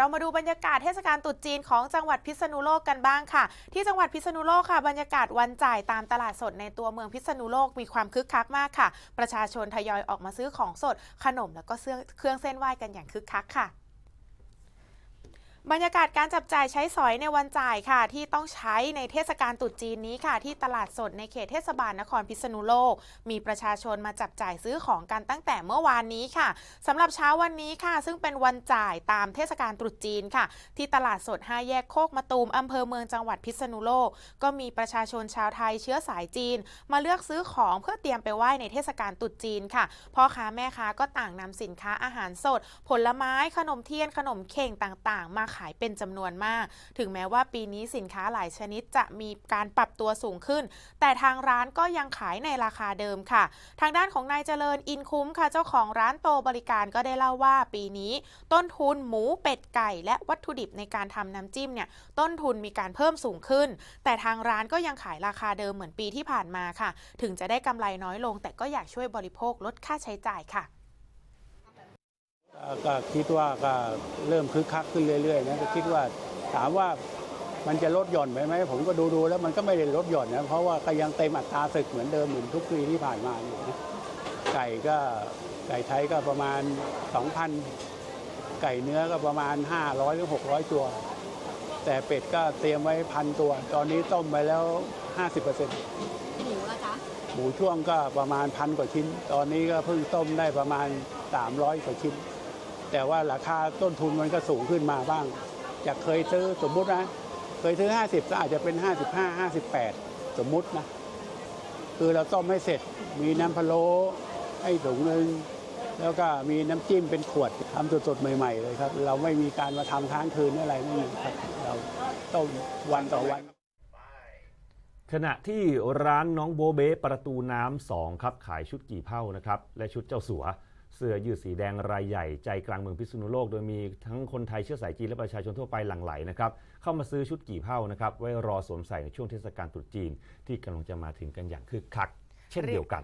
เรามาดูบรรยากาศเทศกาลตรุษจีนของจังหวัดพิษณุโลกกันบ้างค่ะ ที่จังหวัดพิษณุโลกค่ะบรรยากาศวันจ่ายตามตลาดสดในตัวเมืองพิษณุโลกมีความคึกคักมากค่ะ ประชาชนทยอยออกมาซื้อของสด ขนมแล้วก็เครื่องเส้นไหว้กันอย่างคึกคักค่ะ บรรยากาศการจับจ่ายใช้สอยในวันจ่ายค่ะ ที่ต้องใช้ในเทศกาลตรุษจีนนี้ค่ะ ที่ตลาดสดในเขตเทศบาลนครพิษณุโลก มีประชาชนมาจับจ่ายซื้อของกันตั้งแต่เมื่อวานนี้ค่ะสำหรับเช้าวันนี้ค่ะ ซึ่งเป็นวันจ่ายตามเทศกาลตรุษจีนค่ะ ที่ตลาดสดห้าแยกโคกมะตูมอำเภอเมืองจังหวัดพิษณุโลก ก็มีประชาชนชาวไทยเชื้อสายจีน มาเลือกซื้อของเพื่อเตรียมไปไหว้ในเทศกาลตรุษจีนค่ะพ่อค้าแม่ค้าก็ต่างนำสินค้าอาหารสด ผลไม้ขนมเทียนขนมเข่งต่างๆ มาขายเป็นจำนวนมาก ถึงแม้ว่าปีนี้สินค้าหลายชนิดจะมีการปรับตัวสูงขึ้น แต่ทางร้านก็ยังขายในราคาเดิมค่ะ ทางด้านของนายเจริญอินคุ้มค่ะเจ้าของร้านโตบริการก็ได้เล่าว่า ปีนี้ต้นทุนหมูเป็ดไก่ และวัตถุดิบในการทำน้ำจิ้มเนี่ยต้นทุนมีการเพิ่มสูงขึ้น แต่ทางร้านก็ยังขายราคาเดิมเหมือนปีที่ผ่านมาค่ะ ถึงจะได้กำไรน้อยลง แต่ก็อยากช่วยบริโภคลดค่าใช้จ่ายค่ะ ก็คิดว่าก็เริ่มคึกคักขึ้นเรื่อยๆนะก็คิดว่าถามว่ามันจะลดหย่อนไปไหมผมก็ดูดูๆแล้วมันก็ไม่ได้ลดหย่อนนะเพราะว่าก็ยังเต็มอัตราศึกเหมือนเดิมเหมือนทุกปีที่ผ่านมาอยู่นะไก่ก็ไก่ไทยก็ประมาณ 2,000 ไก่เนื้อก็ประมาณ 500 หรือ 600 ตัว แต่เป็ดก็เตรียมไว้พันตัว ตอนนี้ต้มไปแล้ว 50%หมูละคะหมูช่วงก็ประมาณพันกว่าชิ้น ตอนนี้ก็เพิ่งต้มได้ประมาณ 300 กว่าชิ้น แต่ว่าราคาต้นทุนมันก็สูงขึ้นมาบ้าง จากเคยซื้อสมมุตินะ เคยซื้อ 50 ก็อาจจะเป็น 55 58 สมมุตินะ คือเราต้มให้เสร็จ มีน้ำพะโล้ให้ถุงหนึ่งแล้วก็มีน้ำจิ้มเป็นขวดทำสดๆใหม่ๆเลยครับ เราไม่มีการมาทำค้างคืนอะไรไม่มีครับ เราต้มวันต่อวันขณะที่ร้านน้องโบเบ้ประตูน้ำสองครับขายชุดกี่เผ้านะครับ และชุดเจ้าสัว เสื้อยืดสีแดงรายใหญ่ใจกลางเมืองพิษณุโลก โดยมีทั้งคนไทยเชื้อสายจีนและประชาชนทั่วไปหลั่งไหลนะครับเข้ามาซื้อชุดกี่เผ้านะครับไว้รอสวมใส่ในช่วงเทศกาลตรุษจีน ที่กำลังจะมาถึงกันอย่างคึกคัก เช่นเดียวกัน